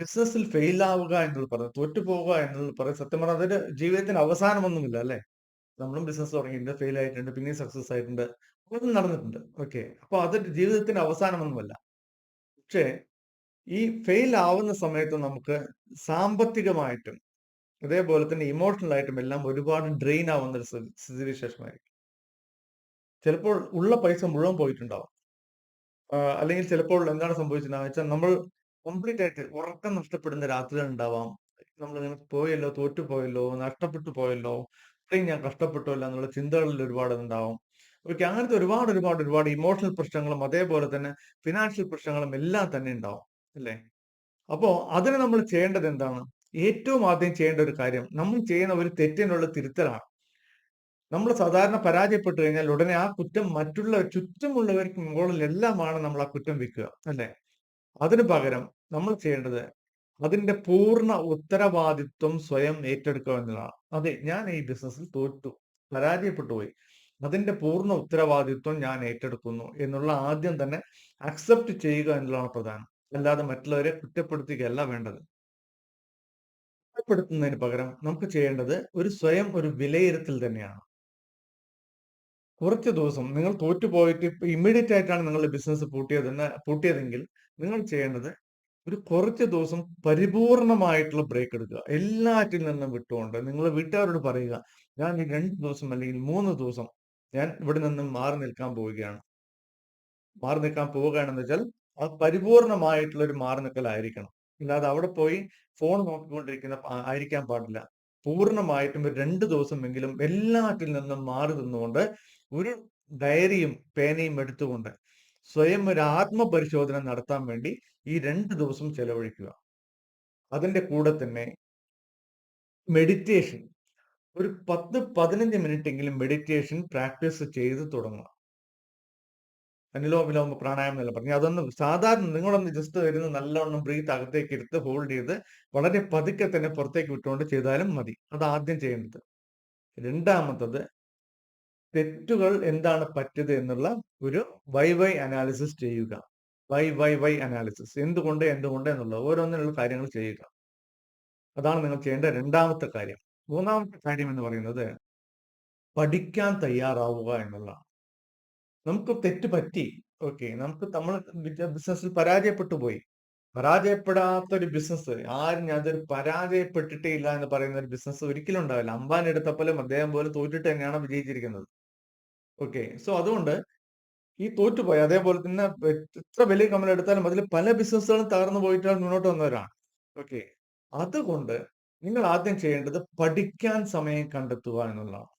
ബിസിനസ്സിൽ ഫെയിൽ ആവുക എന്നത് പറയുന്നത് തോറ്റുപോവുക എന്നത് പറയുന്നത് സത്യം പറഞ്ഞാൽ അതൊരു ജീവിതത്തിന് അവസാനമൊന്നുമില്ല അല്ലേ? നമ്മളും ബിസിനസ് തുടങ്ങിയിട്ടുണ്ട് ഫെയിൽ ആയിട്ടുണ്ട് പിന്നെയും സക്സസ് ആയിട്ടുണ്ട് അതും നടന്നിട്ടുണ്ട്. ഓക്കെ അപ്പൊ അതൊരു ജീവിതത്തിന്റെ അവസാനമൊന്നുമല്ല. പക്ഷേ ഈ ഫെയിൽ ആവുന്ന സമയത്ത് നമുക്ക് സാമ്പത്തികമായിട്ടും അതേപോലെ തന്നെ ഇമോഷണൽ ആയിട്ടും എല്ലാം ഒരുപാട് ഡ്രെയിൻ ആവുന്ന ഒരു സ്ഥിതി- സ്ഥിതിവിശേഷമായിരിക്കും. ചിലപ്പോൾ ഉള്ള പൈസ മുഴുവൻ പോയിട്ടുണ്ടാവും. അല്ലെങ്കിൽ ചിലപ്പോൾ എന്താണ് സംഭവിച്ചിട്ടുണ്ടാവുക വെച്ചാൽ നമ്മൾ കംപ്ലീറ്റ് ആയിട്ട് ഉറക്കം നഷ്ടപ്പെടുന്ന രാത്രികൾ ഉണ്ടാവാം. നമ്മൾ ഇങ്ങനെ പോയല്ലോ തോറ്റുപോയല്ലോ നഷ്ടപ്പെട്ടു പോയല്ലോ ഇത്രയും ഞാൻ കഷ്ടപ്പെട്ടുമല്ലോ എന്നുള്ള ചിന്തകളിൽ ഒരുപാട് ഉണ്ടാവും. ഓക്കെ അങ്ങനത്തെ ഒരുപാട് ഒരുപാട് ഒരുപാട് ഇമോഷണൽ പ്രശ്നങ്ങളും അതേപോലെ തന്നെ ഫിനാൻഷ്യൽ പ്രശ്നങ്ങളും എല്ലാം തന്നെ ഉണ്ടാവും അല്ലേ? അപ്പോ അതിന് നമ്മൾ ചെയ്യേണ്ടത് എന്താണ്? ഏറ്റവും ആദ്യം ചെയ്യേണ്ട ഒരു കാര്യം നമ്മൾ ചെയ്യുന്ന ഒരു തെറ്റിനുള്ള തിരുത്തലാണ്. നമ്മൾ സാധാരണ പരാജയപ്പെട്ടു കഴിഞ്ഞാൽ ഉടനെ ആ കുറ്റം മറ്റുള്ള ചുറ്റുമുള്ളവർക്ക് മുകളിൽ എല്ലാമാണ് നമ്മൾ ആ കുറ്റം വെക്കുക അല്ലെ? അതിന് പകരം നമ്മൾ ചെയ്യേണ്ടത് അതിന്റെ പൂർണ ഉത്തരവാദിത്വം സ്വയം ഏറ്റെടുക്കുക എന്നുള്ളതാണ്. അതെ ഞാൻ ഈ ബിസിനസ്സിൽ തോറ്റു പരാജയപ്പെട്ടു പോയി. അതിന്റെ പൂർണ ഉത്തരവാദിത്വം ഞാൻ ഏറ്റെടുക്കുന്നു എന്നുള്ള ആദ്യം തന്നെ അക്സെപ്റ്റ് ചെയ്യുക എന്നുള്ളതാണ് പ്രധാനം. അല്ലാതെ മറ്റുള്ളവരെ കുറ്റപ്പെടുത്തുകയല്ല വേണ്ടത്. കുറ്റപ്പെടുത്തുന്നതിന് പകരം നമുക്ക് ചെയ്യേണ്ടത് ഒരു സ്വയം ഒരു വിലയിരുത്തൽ തന്നെയാണ്. കുറച്ച് ദിവസം നിങ്ങൾ തോറ്റുപോയിട്ട് ഇപ്പൊ ഇമ്മീഡിയറ്റ് ആയിട്ടാണ് നിങ്ങളുടെ ബിസിനസ് പൂട്ടിയതെന്ന് പൂട്ടിയതെങ്കിൽ നിങ്ങൾ ചെയ്യേണ്ടത് ഒരു കുറച്ച് ദിവസം പരിപൂർണമായിട്ടുള്ള ബ്രേക്ക് എടുക്കുക. എല്ലാറ്റിൽ നിന്നും വിട്ടുകൊണ്ട് നിങ്ങൾ വീട്ടുകാരോട് പറയുക ഞാൻ രണ്ട് ദിവസം അല്ലെങ്കിൽ മൂന്ന് ദിവസം ഞാൻ ഇവിടെ നിന്നും മാറി നിൽക്കാൻ പോവുകയാണ്. മാറി നിൽക്കാൻ പോവുകയാണെന്ന് വെച്ചാൽ അത് പരിപൂർണമായിട്ടുള്ള ഒരു മാറി നിൽക്കലായിരിക്കണം അല്ലാതെ അവിടെ പോയി ഫോൺ നോക്കിക്കൊണ്ടിരിക്കുന്ന ആയിരിക്കാൻ പാടില്ല. പൂർണമായിട്ടും ഒരു രണ്ട് ദിവസമെങ്കിലും എല്ലാറ്റിൽ നിന്നും മാറി നിന്നുകൊണ്ട് ഒരു ഡയറിയും പേനയും എടുത്തുകൊണ്ട് സ്വയം ഒരു ആത്മപരിശോധന നടത്താൻ വേണ്ടി ഈ രണ്ട് ദിവസം ചെലവഴിക്കുക. അതിന്റെ കൂടെ തന്നെ മെഡിറ്റേഷൻ ഒരു പത്ത് പതിനഞ്ച് മിനിറ്റ് എങ്കിലും മെഡിറ്റേഷൻ പ്രാക്ടീസ് ചെയ്ത് തുടങ്ങുക. അനുലോമ വിലോമ പ്രാണായാമം എന്നല്ല പറഞ്ഞു. അതൊന്ന് സാധാരണ നിങ്ങളൊന്ന് ജസ്റ്റ് വരുന്ന നല്ലവണ്ണം ബ്രീത്ത് അകത്തേക്ക് എടുത്ത് ഹോൾഡ് ചെയ്ത് വളരെ പതുക്കെ തന്നെ പുറത്തേക്ക് വിട്ടുകൊണ്ട് ചെയ്താലും മതി. അത് ആദ്യം ചെയ്യേണ്ടത്. രണ്ടാമത്തത് തെറ്റുകൾ എന്താണ് പറ്റിയത് എന്നുള്ള ഒരു വൈ വൈ അനാലിസിസ് ചെയ്യുക. Why why why analysis. എന്തുകൊണ്ട് എന്തുകൊണ്ട് എന്നുള്ള ഓരോന്നിനുള്ള കാര്യങ്ങൾ ചെയ്യുക. അതാണ് നിങ്ങൾ ചെയ്യേണ്ട രണ്ടാമത്തെ കാര്യം. മൂന്നാമത്തെ കാര്യം എന്ന് പറയുന്നത് പഠിക്കാൻ തയ്യാറാവുക എന്നുള്ളതാണ്. നമുക്ക് തെറ്റ് പറ്റി. ഓക്കെ. നമുക്ക് നമ്മൾ ബിസിനസ്സിൽ പരാജയപ്പെട്ടു പോയി. പരാജയപ്പെടാത്ത ഒരു ബിസിനസ് ആരും അതൊരു പരാജയപ്പെട്ടിട്ടേ ഇല്ല എന്ന് പറയുന്ന ഒരു ബിസിനസ് ഒരിക്കലും ഉണ്ടാവില്ല. അംബാനി എടുത്തപ്പോലും അദ്ദേഹം പോലും തോറ്റിട്ട് തന്നെയാണ് വിജയിച്ചിരിക്കുന്നത്. ഓക്കെ. സോ അതുകൊണ്ട് ഈ തോറ്റുപോയി അതേപോലെ തന്നെ എത്ര വലിയ കമ്പനി എടുത്താലും അതിൽ പല ബിസിനസ്സുകളും തകർന്നു പോയിട്ടാണ് മുന്നോട്ട് വന്നവരാണ്. ഓക്കെ. അതുകൊണ്ട് നിങ്ങൾ ആദ്യം ചെയ്യേണ്ടത് പഠിക്കാൻ സമയം കണ്ടെത്തുക എന്നുള്ളതാണ്.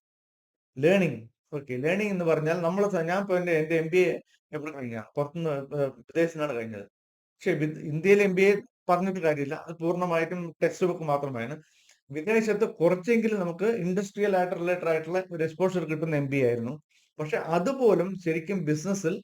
ലേണിംഗ്. ഓക്കെ. ലേണിംഗ് എന്ന് പറഞ്ഞാൽ നമ്മൾ ഞാൻ ഇപ്പൊ എന്റെ എന്റെ എം ബി എ എവിടെ കഴിഞ്ഞ? പുറത്തുനിന്ന് ഏർ വിദേശത്താണ് കഴിഞ്ഞത്. പക്ഷെ ഇന്ത്യയിലെ എം ബി എ പറഞ്ഞിട്ട് കാര്യമില്ല. അത് പൂർണമായിട്ടും ടെക്സ്റ്റ് ബുക്ക് മാത്രമാണ്. വിദേശത്ത് കുറച്ചെങ്കിലും നമുക്ക് ഇൻഡസ്ട്രിയൽ ആയിട്ട് റിലേറ്റഡ് ആയിട്ടുള്ള ഒരു എക്സ്പോഷർ കിട്ടുന്ന എം ബി എ ആയിരുന്നു. പക്ഷെ അതുപോലും ശരിക്കും ബിസിനസ്സിൽ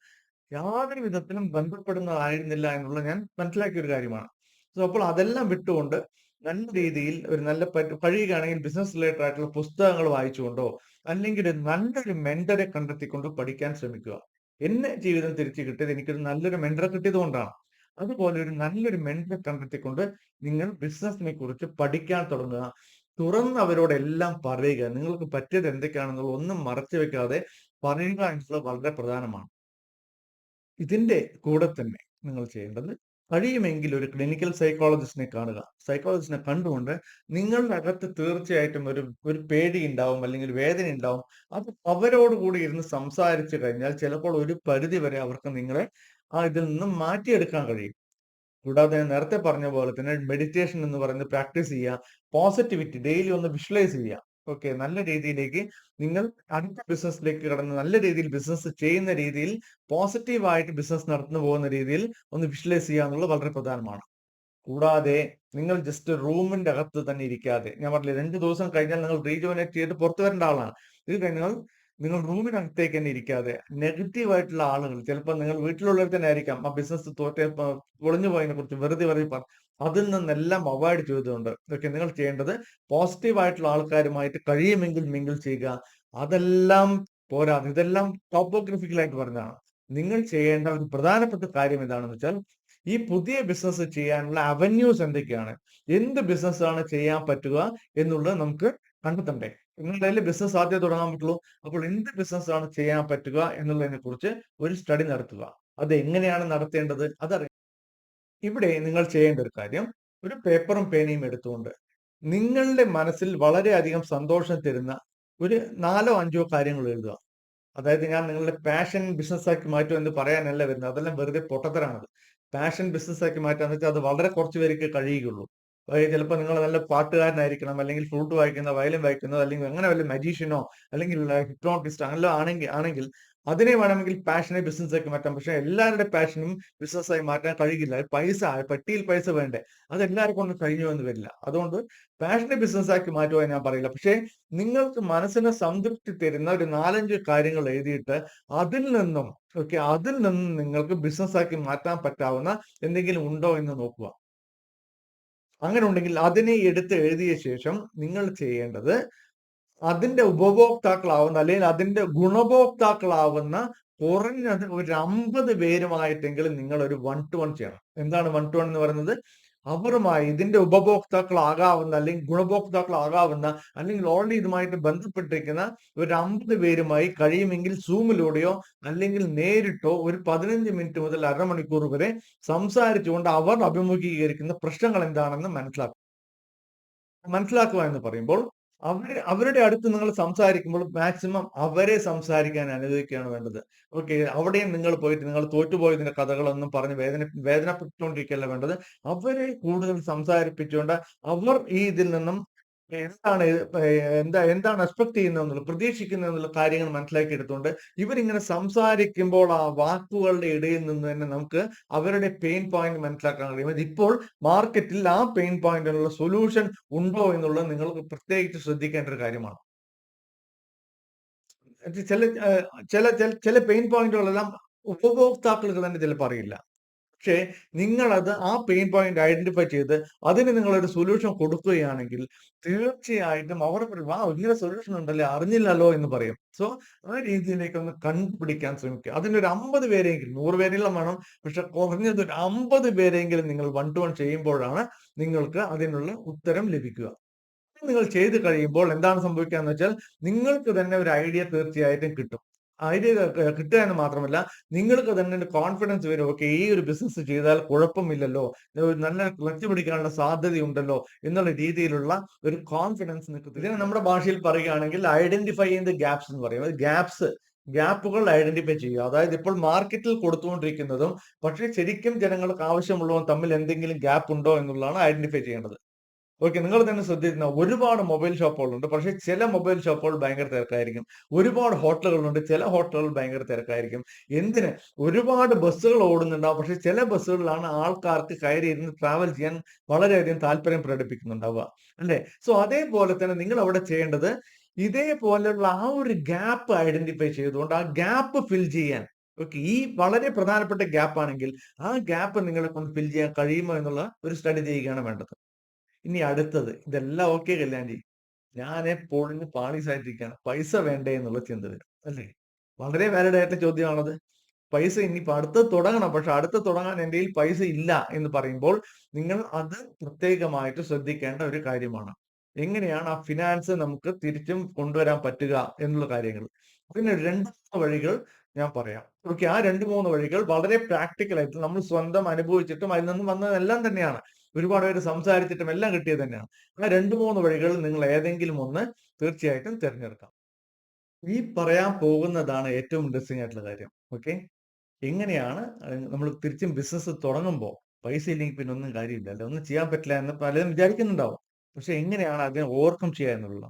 യാതൊരു വിധത്തിലും ബന്ധപ്പെടുന്നതായിരുന്നില്ല എന്നുള്ള ഞാൻ മനസ്സിലാക്കിയ ഒരു കാര്യമാണ്. സോ അപ്പോൾ അതെല്ലാം വിട്ടുകൊണ്ട് നല്ല രീതിയിൽ ഒരു നല്ല കഴിയുകയാണെങ്കിൽ ബിസിനസ് റിലേറ്റഡ് ആയിട്ടുള്ള പുസ്തകങ്ങൾ വായിച്ചുകൊണ്ടോ അല്ലെങ്കിൽ നല്ലൊരു മെന്ററെ കണ്ടെത്തിക്കൊണ്ട് പഠിക്കാൻ ശ്രമിക്കുക. എന്നെ ജീവിതം തിരിച്ചു കിട്ടിയത് എനിക്കൊരു നല്ലൊരു മെന്ററെ കിട്ടിയത് കൊണ്ടാണ് അതുപോലെ ഒരു നല്ലൊരു മെന്ററെ കണ്ടെത്തിക്കൊണ്ട് നിങ്ങൾ ബിസിനസിനെ കുറിച്ച് പഠിക്കാൻ തുടങ്ങുക. തുറന്ന് അവരോട് എല്ലാം പറയുക. നിങ്ങൾക്ക് പറ്റിയത് എന്തൊക്കെയാണെന്നുള്ള ഒന്നും മറച്ചു വെക്കാതെ പറയുക എന്നുള്ളത് വളരെ പ്രധാനമാണ്. ഇതിന്റെ കൂടെ തന്നെ നിങ്ങൾ ചെയ്യേണ്ടത് കഴിയുമെങ്കിൽ ഒരു ക്ലിനിക്കൽ സൈക്കോളജിസ്റ്റിനെ കാണുക. സൈക്കോളജിസ്റ്റിനെ കണ്ടുകൊണ്ട് നിങ്ങളുടെ അകത്ത് തീർച്ചയായിട്ടും ഒരു ഒരു പേടി ഉണ്ടാവും അല്ലെങ്കിൽ വേദന ഉണ്ടാവും. അത് അവരോട് കൂടി ഇരുന്ന് സംസാരിച്ചു കഴിഞ്ഞാൽ ചിലപ്പോൾ ഒരു പരിധി വരെ അവർക്ക് നിങ്ങളെ ആ ഇതിൽ നിന്നും മാറ്റിയെടുക്കാൻ കഴിയും. കൂടാതെ നേരത്തെ പറഞ്ഞ പോലെ തന്നെ മെഡിറ്റേഷൻ എന്ന് പറയുന്നത് പ്രാക്ടീസ് ചെയ്യുക. പോസിറ്റിവിറ്റി ഡെയിലി ഒന്ന് വിഷ്വലൈസ് ചെയ്യുക. ഓക്കെ നല്ല രീതിയിലേക്ക് നിങ്ങൾ അടുത്ത ബിസിനസ്സിലേക്ക് കടന്ന് നല്ല രീതിയിൽ ബിസിനസ് ചെയ്യുന്ന രീതിയിൽ പോസിറ്റീവായിട്ട് ബിസിനസ് നടന്നു പോകുന്ന രീതിയിൽ ഒന്ന് വിഷ്വലൈസ് ചെയ്യുക എന്നുള്ളത് വളരെ പ്രധാനമാണ്. കൂടാതെ നിങ്ങൾ ജസ്റ്റ് റൂമിന്റെ അകത്ത് തന്നെ ഇരിക്കാതെ ഞാൻ പറഞ്ഞില്ലേ രണ്ട് ദിവസം കഴിഞ്ഞാൽ നിങ്ങൾ റീജോനേറ്റ് ചെയ്ത് പുറത്തു വരേണ്ട ആളാണ്. ഇത് കഴിഞ്ഞാൽ നിങ്ങൾ റൂമിനകത്തേക്ക് തന്നെ ഇരിക്കാതെ നെഗറ്റീവ് ആയിട്ടുള്ള ആളുകൾ ചിലപ്പോൾ നിങ്ങൾ വീട്ടിലുള്ളവർ തന്നെ ആയിരിക്കാം. ആ ബിസിനസ് തോറ്റ പൊളിഞ്ഞു പോയതിനെ കുറിച്ച് വെറുതെ വെറുതെ പറ അതിൽ നിന്നെല്ലാം അവോയ്ഡ് ചെയ്തുകൊണ്ട് ഇതൊക്കെ നിങ്ങൾ ചെയ്യേണ്ടത് പോസിറ്റീവ് ആയിട്ടുള്ള ആൾക്കാരുമായിട്ട് കഴിയുമെങ്കിൽ മിങ്കിൾ ചെയ്യുക. അതെല്ലാം പോരാ ഇതെല്ലാം ടോപ്പോഗ്രഫിക്കലായിട്ട് പറഞ്ഞതാണ്. നിങ്ങൾ ചെയ്യേണ്ട ഒരു പ്രധാനപ്പെട്ട കാര്യം എന്താണെന്ന് വെച്ചാൽ ഈ പുതിയ ബിസിനസ് ചെയ്യാനുള്ള അവന്യൂസ് എന്തൊക്കെയാണ്? എന്ത് ബിസിനസ് ആണ് ചെയ്യാൻ പറ്റുക എന്നുള്ളത് നമുക്ക് കണ്ടെത്തണ്ടേ? നിങ്ങളുടെ ബിസിനസ് ആദ്യം തുടങ്ങാൻ പറ്റുള്ളൂ. അപ്പോൾ എന്ത് ബിസിനസ് ആണ് ചെയ്യാൻ പറ്റുക എന്നുള്ളതിനെ കുറിച്ച് ഒരു സ്റ്റഡി നടത്തുക. അത് എങ്ങനെയാണ് നടത്തേണ്ടത് അതറിയാം ഇവിടെ നിങ്ങൾ ചെയ്യേണ്ട ഒരു കാര്യം ഒരു പേപ്പറും പേനയും എടുത്തുകൊണ്ട് നിങ്ങളുടെ മനസ്സിൽ വളരെയധികം സന്തോഷം തരുന്ന ഒരു നാലോ അഞ്ചോ കാര്യങ്ങൾ എഴുതുക. അതായത് ഞാൻ നിങ്ങളുടെ പാഷൻ ബിസിനസ് ആക്കി മാറ്റും എന്ന് പറയാനല്ല വരുന്നത്. അതെല്ലാം വെറുതെ പൊട്ടത്തരാണത് പാഷൻ ബിസിനസ് ആക്കി മാറ്റാന്ന് വെച്ചാൽ അത് വളരെ കുറച്ച് പേർക്ക് കഴിയുകയുള്ളൂ. ചിലപ്പോൾ നിങ്ങൾ നല്ല പാട്ടുകാരനായിരിക്കണം അല്ലെങ്കിൽ ഫ്ലൂട്ട് വായിക്കുന്ന വയലിൻ വായിക്കുന്നത് അല്ലെങ്കിൽ അങ്ങനെ വല്ല മജീഷ്യനോ അല്ലെങ്കിൽ ഹിപ്നോട്ടിസ്റ്റ് അങ്ങനെ ആണെങ്കിൽ ആണെങ്കിൽ അതിനെ വേണമെങ്കിൽ പാഷനെ ബിസിനസ് ആക്കി മാറ്റാം. പക്ഷെ എല്ലാവരുടെ പാഷനും ബിസിനസ്സായി മാറ്റാൻ കഴിയില്ല. പൈസ പെട്ടിയിൽ പൈസ വേണ്ടേ. അത് എല്ലാവർക്കും ഒന്നും കഴിഞ്ഞു എന്ന് വരില്ല. അതുകൊണ്ട് പാഷനെ ബിസിനസ് ആക്കി ഞാൻ പറയില്ല. പക്ഷേ നിങ്ങൾക്ക് മനസ്സിന് സംതൃപ്തി തരുന്ന ഒരു നാലഞ്ച് കാര്യങ്ങൾ എഴുതിയിട്ട് അതിൽ നിന്നും ഓക്കെ അതിൽ നിന്നും നിങ്ങൾക്ക് ബിസിനസ് ആക്കി മാറ്റാൻ പറ്റാവുന്ന എന്തെങ്കിലും ഉണ്ടോ എന്ന് നോക്കുക. അങ്ങനെ ഉണ്ടെങ്കിൽ അതിനെ എടുത്ത് എഴുതിയ ശേഷം നിങ്ങൾ ചെയ്യേണ്ടത് അതിന്റെ ഉപഭോക്താക്കളാവുന്ന അല്ലെങ്കിൽ അതിന്റെ ഗുണഭോക്താക്കളാവുന്ന കുറഞ്ഞത് ഒരു അമ്പത് പേരുമായിട്ടെങ്കിലും നിങ്ങൾ ഒരു വൺ ടു വൺ ചെയ്യണം. എന്താണ് വൺ ടു വൺ എന്ന് പറയുന്നത്? അവരുമായി ഇതിന്റെ ഉപഭോക്താക്കളാകാവുന്ന അല്ലെങ്കിൽ ഗുണഭോക്താക്കളാകാവുന്ന അല്ലെങ്കിൽ ഓൾറെഡി ഇതുമായിട്ട് ബന്ധപ്പെട്ടിരിക്കുന്ന ഒരു അമ്പത് പേരുമായി കഴിയുമെങ്കിൽ സൂമിലൂടെയോ അല്ലെങ്കിൽ നേരിട്ടോ ഒരു പതിനഞ്ച് മിനിറ്റ് മുതൽ അരമണിക്കൂർ വരെ സംസാരിച്ചുകൊണ്ട് അവർ അഭിമുഖീകരിക്കുന്ന പ്രശ്നങ്ങൾ എന്താണെന്ന് മനസ്സിലാക്കുക. മനസ്സിലാക്കുക എന്ന് പറയുമ്പോൾ അവർ അവരുടെ അടുത്ത് നിങ്ങൾ സംസാരിക്കുമ്പോൾ മാക്സിമം അവരെ സംസാരിക്കാൻ അനുവദിക്കുകയാണ് വേണ്ടത്. ഓക്കെ അവിടെയും നിങ്ങൾ പോയിട്ട് നിങ്ങൾ തോറ്റുപോയതിന്റെ കഥകളൊന്നും പറഞ്ഞ് വേദന വേദനപ്പെട്ടുകൊണ്ടിരിക്കുകയല്ല വേണ്ടത്. അവരെ കൂടുതൽ സംസാരിപ്പിച്ചുകൊണ്ട് അവർ ഈ ഇതിൽ നിന്നും എന്താണ് എന്താ എന്താണ് എക്സ്പെക്ട് ചെയ്യുന്നത് പ്രതീക്ഷിക്കുന്നത് എന്നുള്ള കാര്യങ്ങൾ മനസ്സിലാക്കി എടുത്തുകൊണ്ട് ഇവരിങ്ങനെ സംസാരിക്കുമ്പോൾ ആ വാക്കുകളുടെ ഇടയിൽ നിന്ന് തന്നെ നമുക്ക് അവരുടെ പെയിൻ പോയിന്റ് മനസ്സിലാക്കാൻ കഴിയും. ഇപ്പോൾ മാർക്കറ്റിൽ ആ പെയിൻ പോയിന്റിനുള്ള സൊല്യൂഷൻ ഉണ്ടോ എന്നുള്ളത് നിങ്ങൾ പ്രത്യേകിച്ച് ശ്രദ്ധിക്കേണ്ട ഒരു കാര്യമാണ്. ചില ചില ചില പെയിൻ പോയിന്റുകളെല്ലാം ഉപഭോക്താക്കൾക്ക് തന്നെ ചിലപ്പോൾ അറിയില്ല. പക്ഷേ നിങ്ങളത് ആ പെയിൻ പോയിന്റ് ഐഡന്റിഫൈ ചെയ്ത് അതിന് നിങ്ങളൊരു സൊല്യൂഷൻ കൊടുക്കുകയാണെങ്കിൽ തീർച്ചയായിട്ടും അവർ പറയും ആ ഇങ്ങനെ സൊല്യൂഷൻ ഉണ്ടല്ലേ അറിഞ്ഞില്ലല്ലോ എന്ന് പറയും. സോ ആ രീതിയിലേക്ക് ഒന്ന് കണ്ടുപിടിക്കാൻ ശ്രമിക്കുക. അതിനൊരു അമ്പത് പേരെങ്കിലും നൂറ് പേരെല്ലാം വേണം. പക്ഷെ കുറഞ്ഞത് ഒരു അമ്പത് പേരെങ്കിലും നിങ്ങൾ വൺ ടു വൺ ചെയ്യുമ്പോഴാണ് നിങ്ങൾക്ക് അതിനുള്ള ഉത്തരം ലഭിക്കുക. നിങ്ങൾ ചെയ്ത് കഴിയുമ്പോൾ എന്താണ് സംഭവിക്കുക എന്ന് വെച്ചാൽ നിങ്ങൾക്ക് തന്നെ ഒരു ഐഡിയ തീർച്ചയായിട്ടും കിട്ടും. ഐഡിയ കിട്ടുക എന്ന് മാത്രമല്ല നിങ്ങൾക്ക് തന്നെ കോൺഫിഡൻസ് വരും. ഓക്കെ ഈ ഒരു ബിസിനസ് ചെയ്താൽ കുഴപ്പമില്ലല്ലോ. നല്ല ക്ലച്ച് പിടിക്കാനുള്ള സാധ്യതയുണ്ടല്ലോ എന്നുള്ള രീതിയിലുള്ള ഒരു കോൺഫിഡൻസ് നിങ്ങൾക്ക് ഇതിനെ നമ്മുടെ ഭാഷയിൽ പറയുകയാണെങ്കിൽ ഐഡന്റിഫൈ ചെയ്യുന്ന ഗ്യാപ്സ് എന്ന് പറയും. ഗ്യാപ്സ് ഗ്യാപ്പുകൾ ഐഡന്റിഫൈ ചെയ്യുക. അതായത് ഇപ്പോൾ മാർക്കറ്റിൽ കൊടുത്തുകൊണ്ടിരിക്കുന്നതും പക്ഷേ ശരിക്കും ജനങ്ങൾക്ക് ആവശ്യമുള്ളതും തമ്മിൽ എന്തെങ്കിലും ഗ്യാപ്പ് ഉണ്ടോ എന്നുള്ളതാണ് ഐഡന്റിഫൈ ചെയ്യേണ്ടത്. ഓക്കെ നിങ്ങൾ തന്നെ ശ്രദ്ധിക്കുന്ന ഒരുപാട് മൊബൈൽ ഷോപ്പുകളുണ്ട് പക്ഷേ ചില മൊബൈൽ ഷോപ്പുകൾ ഭയങ്കര തിരക്കായിരിക്കും. ഒരുപാട് ഹോട്ടലുകളുണ്ട് ചില ഹോട്ടലുകൾ ഭയങ്കര തിരക്കായിരിക്കും. എന്തിന്? ഒരുപാട് ബസ്സുകൾ ഓടുന്നുണ്ടാവും. പക്ഷെ ചില ബസ്സുകളിലാണ് ആൾക്കാർക്ക് കയറി ഇരുന്ന് ട്രാവൽ ചെയ്യാൻ വളരെയധികം താല്പര്യം പ്രകടിപ്പിക്കുന്നുണ്ടാവുക. അല്ലേ? സോ അതേപോലെ തന്നെ നിങ്ങൾ അവിടെ ചെയ്യേണ്ടത് ഇതേപോലെയുള്ള ആ ഒരു ഗ്യാപ്പ് ഐഡന്റിഫൈ ചെയ്തുകൊണ്ട് ആ ഗ്യാപ്പ് ഫിൽ ചെയ്യാൻ. ഓക്കെ ഈ വളരെ പ്രധാനപ്പെട്ട ഗ്യാപ്പ് ആണെങ്കിൽ ആ ഗ്യാപ്പ് നിങ്ങളെ കൊണ്ട് ഫിൽ ചെയ്യാൻ കഴിയുമോ എന്നുള്ള ഒരു സ്റ്റഡി ചെയ്യുകയാണ് വേണ്ടത്. ഇനി അടുത്തത്. ഇതെല്ലാം ഓക്കെ കല്യാണി ഞാൻ എപ്പോഴും പാളീസായിട്ടിരിക്കുകയാണ് പൈസ വേണ്ടേ എന്നുള്ള ചിന്ത വരും അല്ലേ? വളരെ വാലിഡ് ആയിട്ടുള്ള ചോദ്യമാണത്. പൈസ ഇനിയിപ്പോൾ അടുത്ത് തുടങ്ങണം. പക്ഷെ അടുത്ത് തുടങ്ങാൻ എന്റെ പൈസ ഇല്ല എന്ന് പറയുമ്പോൾ നിങ്ങൾ അത് പ്രത്യേകമായിട്ട് ശ്രദ്ധിക്കേണ്ട ഒരു കാര്യമാണ്. എങ്ങനെയാണ് ആ ഫിനാൻസ് നമുക്ക് തിരിച്ചും കൊണ്ടുവരാൻ പറ്റുക എന്നുള്ള കാര്യങ്ങൾ. പിന്നെ രണ്ട് വഴികൾ ഞാൻ പറയാം. ഓക്കെ ആ രണ്ട് മൂന്ന് വഴികൾ വളരെ പ്രാക്ടിക്കൽ ആയിട്ട് നമ്മൾ സ്വന്തം അനുഭവിച്ചിട്ടും അതിൽ നിന്നും വന്നതെല്ലാം തന്നെയാണ്. ഒരുപാട് പേര് സംസാരിച്ചിട്ടും എല്ലാം കിട്ടിയത് തന്നെയാണ്. ആ രണ്ട് മൂന്ന് വഴികൾ നിങ്ങൾ ഏതെങ്കിലും ഒന്ന് തീർച്ചയായിട്ടും തിരഞ്ഞെടുക്കാം. ഈ പറയാൻ പോകുന്നതാണ് ഏറ്റവും ഇൻട്രസ്റ്റിംഗ് ആയിട്ടുള്ള കാര്യം. ഓക്കെ എങ്ങനെയാണ് നമ്മൾ തിരിച്ചും ബിസിനസ് തുടങ്ങുമ്പോൾ പൈസ ഇല്ലെങ്കിൽ പിന്നെ ഒന്നും കാര്യമില്ല. അല്ലെ ഒന്നും ചെയ്യാൻ പറ്റില്ല എന്ന് പലരും വിചാരിക്കുന്നുണ്ടാവും. പക്ഷെ എങ്ങനെയാണ് അതിനെ ഓവർകം ചെയ്യുക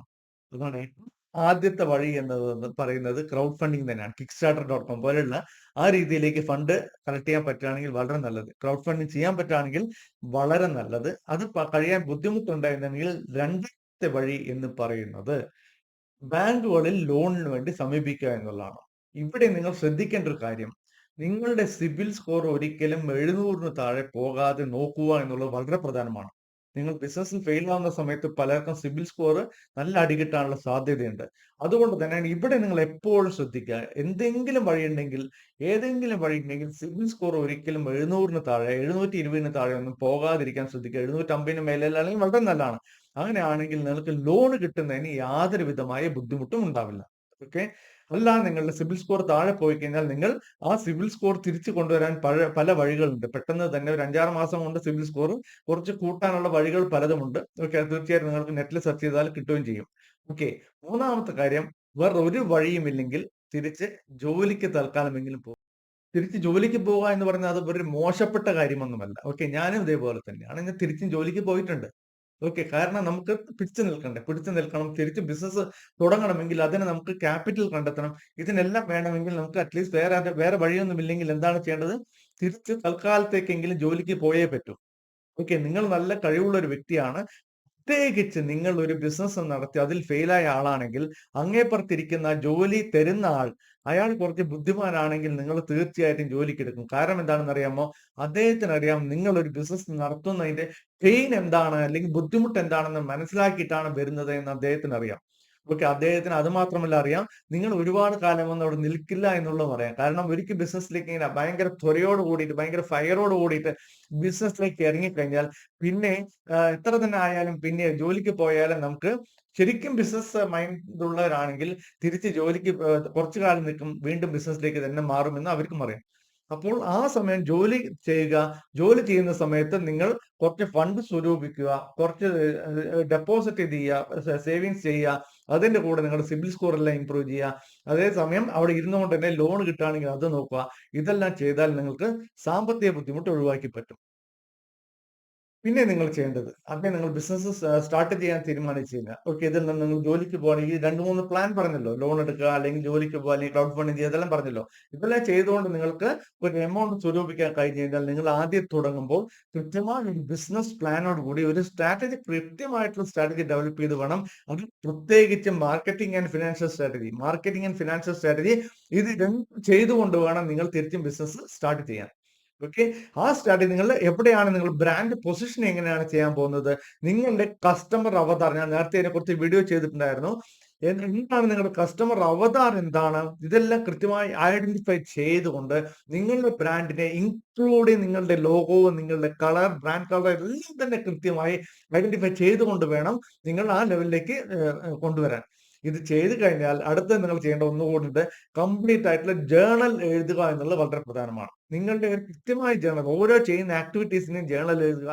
അതാണ് ഏറ്റവും ആദ്യത്തെ വഴി എന്ന് പറയുന്നത് ക്രൗഡ് ഫണ്ടിങ് തന്നെയാണ്. കിക്ക് സ്റ്റാർട്ടർ ഡോട്ട് കോം പോലെയുള്ള ആ രീതിയിലേക്ക് ഫണ്ട് കളക്ട് ചെയ്യാൻ പറ്റുകയാണെങ്കിൽ വളരെ നല്ലത്. ക്രൗഡ് ഫണ്ടിങ് ചെയ്യാൻ പറ്റുകയാണെങ്കിൽ വളരെ നല്ലത്. അത് കഴിയാൻ ബുദ്ധിമുട്ടുണ്ടായിരുന്നെങ്കിൽ രണ്ടാമത്തെ വഴി എന്ന് പറയുന്നത് ബാങ്കുകളിൽ ലോണിന് വേണ്ടി സമീപിക്കുക എന്നുള്ളതാണ്. ഇവിടെ നിങ്ങൾ ശ്രദ്ധിക്കേണ്ട ഒരു കാര്യം. നിങ്ങളുടെ സിബിൽ സ്കോർ ഒരിക്കലും എഴുന്നൂറിന് താഴെ പോകാതെ നോക്കുക എന്നുള്ളത് വളരെ പ്രധാനമാണ്. നിങ്ങൾ ബിസിനസ്സിൽ ഫെയിൽ ആവുന്ന സമയത്ത് പലർക്കും സിബിൽ സ്കോർ നല്ല അടികിട്ടാനുള്ള സാധ്യതയുണ്ട്. അതുകൊണ്ട് തന്നെ ഇവിടെ നിങ്ങൾ എപ്പോഴും ശ്രദ്ധിക്കുക? എന്തെങ്കിലും വഴിയുണ്ടെങ്കിൽ ഏതെങ്കിലും വഴി വഴിയുണ്ടെങ്കിൽ സിബിൽ സ്കോർ ഒരിക്കലും എഴുന്നൂറിന് താഴെ എഴുന്നൂറ്റി ഇരുപതിന് താഴെ ഒന്നും പോകാതിരിക്കാൻ ശ്രദ്ധിക്കുക. എഴുന്നൂറ്റി അമ്പതിന് മേലെല്ലാണെങ്കിൽ വളരെ നല്ലതാണ്. അങ്ങനെയാണെങ്കിൽ നിങ്ങൾക്ക് ലോൺ കിട്ടുന്നതിന് യാതൊരു വിധമായ ബുദ്ധിമുട്ടും ഉണ്ടാവില്ല. ഓക്കെ അല്ല നിങ്ങളുടെ സിവിൽ സ്കോർ താഴെ പോയി കഴിഞ്ഞാൽ നിങ്ങൾ ആ സിവിൽ സ്കോർ തിരിച്ചു കൊണ്ടുവരാൻ പല പല വഴികളുണ്ട്. പെട്ടെന്ന് തന്നെ ഒരു അഞ്ചാറ് മാസം കൊണ്ട് സിവിൽ സ്കോർ കുറച്ച് കൂട്ടാനുള്ള വഴികൾ പലതുമുണ്ട്. ഓക്കെ തീർച്ചയായിട്ടും നിങ്ങൾക്ക് നെറ്റിൽ സെർച്ച് ചെയ്താൽ കിട്ടുകയും ചെയ്യും. ഓക്കെ മൂന്നാമത്തെ കാര്യം വേറെ ഒരു വഴിയുമില്ലെങ്കിൽ തിരിച്ച് ജോലിക്ക് തൽക്കാലമെങ്കിലും പോകും തിരിച്ച് ജോലിക്ക് പോകുക എന്ന് പറഞ്ഞാൽ അത് ഒരു മോശപ്പെട്ട കാര്യമൊന്നുമല്ല. ഓക്കെ ഞാനും ഇതേപോലെ തന്നെയാണ്. ഞാൻ തിരിച്ചും ജോലിക്ക് പോയിട്ടുണ്ട്. ഓക്കെ കാരണം നമുക്ക് പിടിച്ചു നിൽക്കണ്ടേ? പിടിച്ചു നിൽക്കണം തിരിച്ച് ബിസിനസ് തുടങ്ങണമെങ്കിൽ അതിന് നമുക്ക് ക്യാപിറ്റൽ കണ്ടെത്തണം. ഇതിനെല്ലാം വേണമെങ്കിൽ നമുക്ക് അറ്റ്ലീസ്റ്റ് വേറെ വേറെ വഴിയൊന്നും ഇല്ലെങ്കിൽ എന്താണ് ചെയ്യേണ്ടത്? തിരിച്ച് തൽക്കാലത്തേക്കെങ്കിലും ജോലിക്ക് പോയേ പറ്റൂ. ഓക്കെ നിങ്ങൾ നല്ല കഴിവുള്ള ഒരു വ്യക്തിയാണ്. പ്രത്യേകിച്ച് നിങ്ങൾ ഒരു ബിസിനസ് നടത്തി അതിൽ ഫെയിലായ ആളാണെങ്കിൽ അങ്ങേപ്പുറത്തിരിക്കുന്ന ജോലി തരുന്ന ആൾ അയാൾ കുറച്ച് ബുദ്ധിമാനാണെങ്കിൽ നിങ്ങൾ തീർച്ചയായിട്ടും ജോലിക്ക് എടുക്കും. കാരണം എന്താണെന്ന് അറിയാമോ? അദ്ദേഹത്തിന് അറിയാം നിങ്ങൾ ഒരു ബിസിനസ് നടത്തുന്നതിന്റെ പെയിൻ എന്താണ് അല്ലെങ്കിൽ ബുദ്ധിമുട്ട് എന്താണെന്ന് മനസ്സിലാക്കിയിട്ടാണ് വരുന്നത് എന്ന് അദ്ദേഹത്തിന് അറിയാം. ഓക്കെ അദ്ദേഹത്തിന് അത് മാത്രമല്ല അറിയാം. നിങ്ങൾ ഒരുപാട് കാലം ഒന്നും അവിടെ നിൽക്കില്ല എന്നുള്ളത് പറയാം. കാരണം ഒരിക്കൽ ബിസിനസ്സിലേക്ക് ഇങ്ങനെ ഭയങ്കര ത്വരയോട് കൂടിയിട്ട് ഭയങ്കര ഫയറോട് കൂടിയിട്ട് ബിസിനസ്സിലേക്ക് ഇറങ്ങിക്കഴിഞ്ഞാൽ പിന്നെ എത്ര തന്നെ ആയാലും പിന്നെ ജോലിക്ക് പോയാലും നമുക്ക് ശരിക്കും ബിസിനസ് മൈൻഡ് ഉള്ളവരാണെങ്കിൽ തിരിച്ച് ജോലിക്ക് കുറച്ചു കാലം നിൽക്കും വീണ്ടും ബിസിനസ്സിലേക്ക് തന്നെ മാറുമെന്ന് അവർക്കും അറിയാം അപ്പോൾ ആ സമയം ജോലി ചെയ്യുക ജോലി ചെയ്യുന്ന സമയത്ത് നിങ്ങൾ കുറച്ച് ഫണ്ട് സ്വരൂപിക്കുക കുറച്ച് ഡെപ്പോസിറ്റ് ചെയ്യുക സേവിങ്സ് ചെയ്യുക അതിന്റെ കൂടെ നിങ്ങളുടെ സിബിൽ സ്കോർ എല്ലാം ഇമ്പ്രൂവ് ചെയ്യുക. അതേസമയം അവിടെ ഇരുന്നുകൊണ്ട് തന്നെ ലോൺ കിട്ടുകയാണെങ്കിൽ അത് നോക്കുക. ഇതെല്ലാം ചെയ്താൽ നിങ്ങൾക്ക് സാമ്പത്തിക ബുദ്ധിമുട്ട് ഒഴിവാക്കി പറ്റും. പിന്നെ നിങ്ങൾ ചെയ്യേണ്ടത് ആദ്യം നിങ്ങൾ ബിസിനസ് സ്റ്റാർട്ട് ചെയ്യാൻ തീരുമാനിച്ചു കഴിഞ്ഞാൽ ഓക്കെ ഇതിൽ നിന്ന് നിങ്ങൾ ജോലിക്ക് പോകണമെങ്കിൽ രണ്ട് മൂന്ന് പ്ലാൻ പറഞ്ഞല്ലോ. ലോൺ എടുക്കുക അല്ലെങ്കിൽ ജോലിക്ക് പോകുക അല്ലെങ്കിൽ ക്ലൗഡ് ഫണ്ടിങ് ചെയ്യുക ഇതെല്ലാം പറഞ്ഞല്ലോ. ഇതെല്ലാം ചെയ്തുകൊണ്ട് നിങ്ങൾക്ക് ഒരു എമൗണ്ട് സ്വരൂപിക്കാൻ കഴിഞ്ഞു കഴിഞ്ഞാൽ നിങ്ങൾ ആദ്യം തുടങ്ങുമ്പോൾ കൃത്യമായ ഒരു ബിസിനസ് പ്ലാനോട് കൂടി ഒരു സ്ട്രാറ്റജി കൃത്യമായിട്ടുള്ള സ്ട്രാറ്റജി ഡെവലപ്പ് ചെയ്ത് വേണം. അത് പ്രത്യേകിച്ച് marketing and financial strategy marketing and financial strategy ഇത് ചെയ്തുകൊണ്ട് വേണം നിങ്ങൾ തിരിച്ചും ബിസിനസ് സ്റ്റാർട്ട് ചെയ്യാൻ. ഓക്കെ ആ സ്ട്രാറ്റജി നിങ്ങൾ എവിടെയാണ് നിങ്ങൾ ബ്രാൻഡ് പൊസിഷൻ എങ്ങനെയാണ് ചെയ്യാൻ പോകുന്നത്? നിങ്ങളുടെ കസ്റ്റമർ അവതാർ ഞാൻ നേരത്തെ അതിനെക്കുറിച്ച് കുറിച്ച് വീഡിയോ ചെയ്തിട്ടുണ്ടായിരുന്നു എന്താണ് നിങ്ങളുടെ കസ്റ്റമർ അവതാർ എന്താണ്? ഇതെല്ലാം കൃത്യമായി ഐഡന്റിഫൈ ചെയ്തുകൊണ്ട് നിങ്ങളുടെ ബ്രാൻഡിനെ ഇൻക്ലൂഡ് നിങ്ങളുടെ ലോഗോ നിങ്ങളുടെ കളർ ബ്രാൻഡ് കളർ എല്ലാം തന്നെ കൃത്യമായി ഐഡന്റിഫൈ ചെയ്തുകൊണ്ട് വേണം നിങ്ങൾ ആ ലെവലിലേക്ക് കൊണ്ടുവരാൻ. ഇത് ചെയ്തു കഴിഞ്ഞാൽ അടുത്ത നിങ്ങൾ ചെയ്യേണ്ട ഒന്നുകൂടി കംപ്ലീറ്റ് ആയിട്ടുള്ള ജേണൽ എഴുതുക എന്നുള്ളത് വളരെ പ്രധാനമാണ്. നിങ്ങളുടെ കൃത്യമായ ജേണൽ ഓരോ ചെയ്യുന്ന ആക്ടിവിറ്റീസിനെയും ജേണൽ എഴുതുക.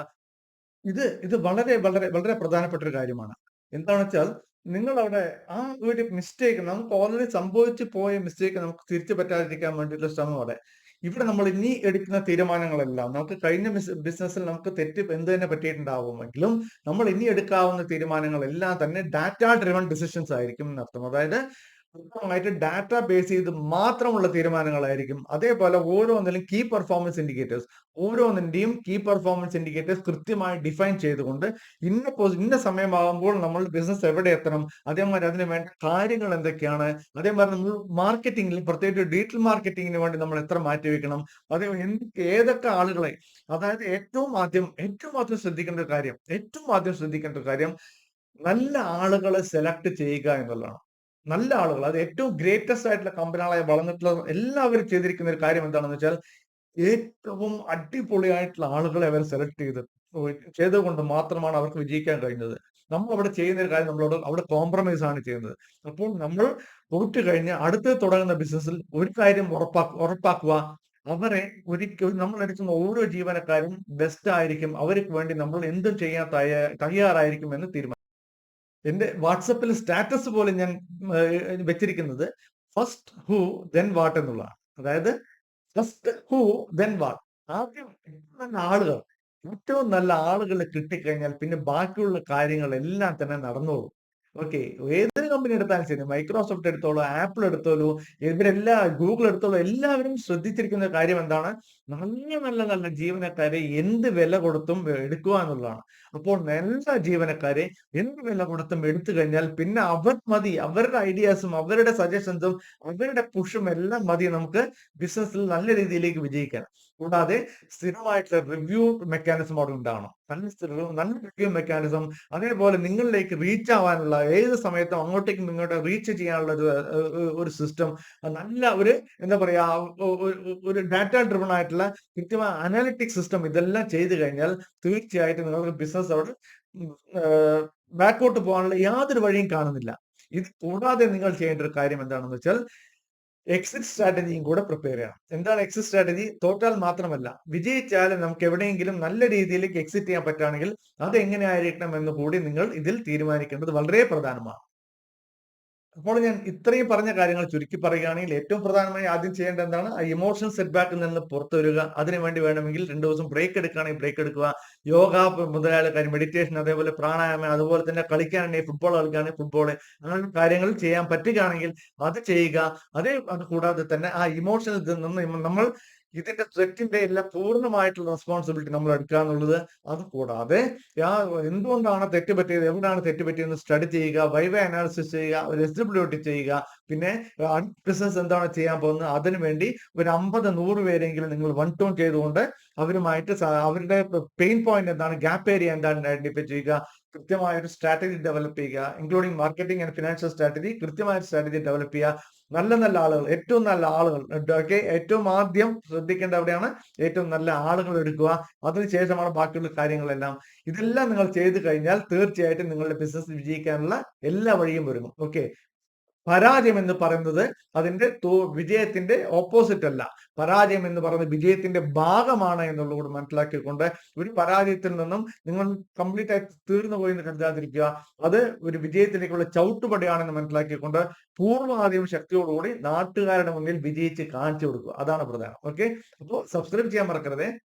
ഇത് ഇത് വളരെ വളരെ വളരെ പ്രധാനപ്പെട്ട ഒരു കാര്യമാണ്. എന്താണെന്ന് വെച്ചാൽ നിങ്ങൾ അവിടെ ആ ഒരു മിസ്റ്റേക്ക് നമുക്ക് ഓൾറെഡി സംഭവിച്ചു പോയ മിസ്റ്റേക്ക് നമുക്ക് തിരിച്ചു പറ്റാതിരിക്കാൻ വേണ്ടിയിട്ടുള്ള ശ്രമം അവിടെ. ഇവിടെ നമ്മൾ ഇനി എടുക്കുന്ന തീരുമാനങ്ങളെല്ലാം നമുക്ക് കഴിഞ്ഞ ബിസിനസ്സിൽ നമുക്ക് തെറ്റ് എന്ത് തന്നെ പറ്റിയിട്ടുണ്ടാവുമെങ്കിലും നമ്മൾ ഇനി എടുക്കാവുന്ന തീരുമാനങ്ങളെല്ലാം തന്നെ ഡാറ്റ ഡ്രിവൺ ഡിസിഷൻസ് ആയിരിക്കും എന്നർത്ഥം അതായത് കൃത്യമായിട്ട് ഡാറ്റ ബേസ് ചെയ്ത് മാത്രമുള്ള തീരുമാനങ്ങളായിരിക്കും. അതേപോലെ ഓരോന്നിലും കീ പെർഫോമൻസ് ഇൻഡിക്കേറ്റേഴ്സ് ഓരോന്നിന്റെയും കീ പെർഫോമൻസ് ഇൻഡിക്കേറ്റേഴ്സ് കൃത്യമായി ഡിഫൈൻ ചെയ്തുകൊണ്ട് ഇന്ന ഇന്ന സമയമാകുമ്പോൾ നമ്മൾ ബിസിനസ് എവിടെ എത്തണം? അതേമാതിരി അതിന് വേണ്ട കാര്യങ്ങൾ എന്തൊക്കെയാണ്? അതേമാതിരി നമ്മൾ മാർക്കറ്റിംഗിൽ പ്രത്യേകിച്ച് ഡിജിറ്റൽ മാർക്കറ്റിംഗിന് വേണ്ടി നമ്മൾ എത്ര മാറ്റി വെക്കണം? അതേ ഏതൊക്കെ ആളുകളെ അതായത് ഏറ്റവും ആദ്യം ഏറ്റവും ആദ്യം ശ്രദ്ധിക്കേണ്ട കാര്യം ഏറ്റവും ആദ്യം ശ്രദ്ധിക്കേണ്ട കാര്യം നല്ല ആളുകളെ സെലക്ട് ചെയ്യുക എന്നുള്ളതാണ്. നല്ല ആളുകൾ. അത് ഏറ്റവും ഗ്രേറ്റസ്റ്റ് ആയിട്ടുള്ള കമ്പനികളായി വളർന്നിട്ടുള്ള എല്ലാവരും ചെയ്തിരിക്കുന്ന ഒരു കാര്യം എന്താണെന്ന് വെച്ചാൽ ഏറ്റവും അടിപൊളിയായിട്ടുള്ള ആളുകളെ അവർ സെലക്ട് ചെയ്ത് ചെയ്തുകൊണ്ട് മാത്രമാണ് അവർക്ക് വിജയിക്കാൻ കഴിഞ്ഞത്. നമ്മൾ അവിടെ ചെയ്യുന്ന ഒരു കാര്യം നമ്മളോട് അവിടെ കോംപ്രമൈസ് ആണ് ചെയ്യുന്നത്. അപ്പോൾ നമ്മൾ തോറ്റു കഴിഞ്ഞ് അടുത്ത് തുടങ്ങുന്ന ബിസിനസ്സിൽ ഒരു കാര്യം ഉറപ്പാക്കുക ഉറപ്പാക്കുക. അവരെ ഒരിക്കലും നമ്മൾ എടുക്കുന്ന ഓരോ ജീവനക്കാരും ബെസ്റ്റ് ആയിരിക്കും. അവർക്ക് വേണ്ടി നമ്മൾ എന്തും ചെയ്യാൻ തയ്യാറായിരിക്കും എന്ന് തീരുമാനം എന്റെ വാട്സപ്പിൽ സ്റ്റാറ്റസ് പോലെ ഞാൻ വെച്ചിരിക്കുന്നത് ഫസ്റ്റ് ഹൂ ദെൻ വാട്ട് എന്നുള്ളതാണ്. അതായത് ഫസ്റ്റ് ഹൂ ദെൻ വാട്ട് ആദ്യം നല്ല ആളുകൾ. ഏറ്റവും നല്ല ആളുകളെ കിട്ടിക്കഴിഞ്ഞാൽ പിന്നെ ബാക്കിയുള്ള കാര്യങ്ങളെല്ലാം തന്നെ നടന്നോളും. ഓക്കെ ഏതൊരു കമ്പനി എടുത്താലും ശരി മൈക്രോസോഫ്റ്റ് എടുത്തോളൂ ആപ്പിൾ എടുത്തോളൂ ഇവരെല്ലാ ഗൂഗിൾ എടുത്തോളൂ എല്ലാവരും ശ്രദ്ധിച്ചിരിക്കുന്ന കാര്യം എന്താണ്? നല്ല നല്ല നല്ല ജീവനക്കാരെ എന്ത് വില കൊടുത്തും എടുക്കുക എന്നുള്ളതാണ്. അപ്പോൾ നല്ല ജീവനക്കാരെ എന്ത് വില കൊടുത്തും എടുത്തു കഴിഞ്ഞാൽ പിന്നെ അവർ മതി അവരുടെ ഐഡിയാസും അവരുടെ സജഷൻസും അവരുടെ പുഷും എല്ലാം മതി നമുക്ക് ബിസിനസ്സിൽ നല്ല രീതിയിലേക്ക് വിജയിക്കാൻ. കൂടാതെ സ്ഥിരമായിട്ടുള്ള റിവ്യൂ മെക്കാനിസം അവിടെ ഉണ്ടാവണം. നല്ല നല്ല റിവ്യൂ മെക്കാനിസം അതേപോലെ നിങ്ങളിലേക്ക് റീച്ച് ആവാനുള്ള ഏത് സമയത്തും അങ്ങോട്ടേക്ക് നിങ്ങളുടെ റീച്ച് ചെയ്യാനുള്ള ഒരു ഒരു സിസ്റ്റം നല്ല ഒരു എന്താ പറയാ ഒരു ഡാറ്റ ഡ്രിവൺ ആയിട്ടുള്ള കൃത്യമായ അനാലിറ്റിക് സിസ്റ്റം ഇതെല്ലാം ചെയ്തു കഴിഞ്ഞാൽ തീർച്ചയായിട്ടും നിങ്ങൾക്ക് ബിസിനസ് അവിടെ ബാക്കോട്ട് പോകാനുള്ള യാതൊരു വഴിയും കാണുന്നില്ല. ഇത് കൂടാതെ നിങ്ങൾ ചെയ്യേണ്ട ഒരു കാര്യം എന്താണെന്ന് വെച്ചാൽ എക്സിറ്റ് സ്ട്രാറ്റജിയും കൂടെ പ്രിപ്പയർ ചെയ്യണം. എന്താണ് എക്സിറ്റ് സ്ട്രാറ്റജി തോറ്റാൽ മാത്രമല്ല വിജയിച്ചാലും നമുക്ക് എവിടെയെങ്കിലും നല്ല രീതിയിലേക്ക് എക്സിറ്റ് ചെയ്യാൻ പറ്റുകയാണെങ്കിൽ അത് എങ്ങനെ ആയിരിക്കണം എന്ന് കൂടി നിങ്ങൾ ഇതിൽ തീരുമാനിക്കേണ്ടത് വളരെ പ്രധാനമാണ്. അപ്പോൾ ഞാൻ ഇത്രയും പറഞ്ഞ കാര്യങ്ങൾ ചുരുക്കി പറയുകയാണെങ്കിൽ ഏറ്റവും പ്രധാനമായി ആദ്യം ചെയ്യേണ്ടത് എന്താണ്? ആ ഇമോഷൻ സെറ്റ് ബാക്കിൽ നിന്ന് പുറത്തു വരിക അതിനുവേണ്ടി വേണമെങ്കിൽ രണ്ടു ദിവസം ബ്രേക്ക് എടുക്കുകയാണെങ്കിൽ ബ്രേക്ക് എടുക്കുക. യോഗ മുതലായ കാര്യം മെഡിറ്റേഷൻ അതേപോലെ പ്രാണായാമം അതുപോലെ തന്നെ കളിക്കാനാണെങ്കിൽ ഫുട്ബോൾ കളിക്കുകയാണെങ്കിൽ ഫുട്ബോൾ അങ്ങനെ കാര്യങ്ങൾ ചെയ്യാൻ പറ്റുകയാണെങ്കിൽ അത് ചെയ്യുക. അതേ അത് കൂടാതെ തന്നെ ആ ഇമോഷനിൽ നിന്ന് നമ്മൾ ഇതിന്റെ ത്രെറ്റിന്റെ എല്ലാം പൂർണമായിട്ടുള്ള റെസ്പോൺസിബിലിറ്റി നമ്മൾ എടുക്കുക എന്നുള്ളത് അത് കൂടാതെ എന്തുകൊണ്ടാണ് തെറ്റ് പറ്റിയത്? എവിടെയാണ് തെറ്റ് പറ്റിയെന്ന് സ്റ്റഡി ചെയ്യുക വൈവേ അനാലിസിസ് ചെയ്യുക റെസിബിലിറ്റി ചെയ്യുക പിന്നെ ബിസിനസ് എന്താണ് ചെയ്യാൻ പോകുന്നത്? അതിനു വേണ്ടി ഒരു അമ്പത് നൂറ് പേരെങ്കിലും നിങ്ങൾ വൺ ടോൺ ചെയ്തുകൊണ്ട് അവരുമായിട്ട് അവരുടെ പെയിൻ പോയിന്റ് എന്താണ് ഗ്യാപ്പ് ഏരിയ എന്താണ് ഐഡന്റിഫൈ ചെയ്യുക കൃത്യമായ ഒരു സ്ട്രാറ്റജി ഡെവലപ്പ് ചെയ്യുക including marketing and financial strategy കൃത്യമായ സ്ട്രാറ്റജി ഡെവലപ്പ് ചെയ്യുക നല്ല നല്ല ആളുകൾ ഏറ്റവും നല്ല ആളുകൾ ഓക്കെ ഏറ്റവും ആദ്യം ശ്രദ്ധിക്കേണ്ട എവിടെയാണ് ഏറ്റവും നല്ല ആളുകൾ എടുക്കുക. അതിനുശേഷമാണ് ബാക്കിയുള്ള കാര്യങ്ങളെല്ലാം. ഇതെല്ലാം നിങ്ങൾ ചെയ്തു കഴിഞ്ഞാൽ തീർച്ചയായിട്ടും നിങ്ങളുടെ ബിസിനസ് വിജയിക്കാനുള്ള എല്ലാ വഴിയും ഒരുങ്ങും ഓക്കെ പരാജയം എന്ന് പറയുന്നത് അതിന്റെ വിജയത്തിന്റെ ഓപ്പോസിറ്റ് അല്ല. പരാജയം എന്ന് പറയുന്നത് വിജയത്തിന്റെ ഭാഗമാണ് എന്നുള്ളത് കൂടെ മനസ്സിലാക്കിക്കൊണ്ട് ഒരു പരാജയത്തിൽ നിന്നും നിങ്ങൾ കംപ്ലീറ്റ് ആയി തീർന്നു പോയി എന്ന് കരുതാതിരിക്കുക. അത് ഒരു വിജയത്തിലേക്കുള്ള ചവിട്ടുപടിയാണെന്ന് മനസ്സിലാക്കിക്കൊണ്ട് പൂർവാധികം ശക്തിയോടുകൂടി നാട്ടുകാരുടെ മുന്നിൽ വിജയിച്ച് കാണിച്ചു കൊടുക്കുക. അതാണ് പ്രധാനം. ഓക്കെ അപ്പോൾ സബ്സ്ക്രൈബ് ചെയ്യാൻ മറക്കരുത്.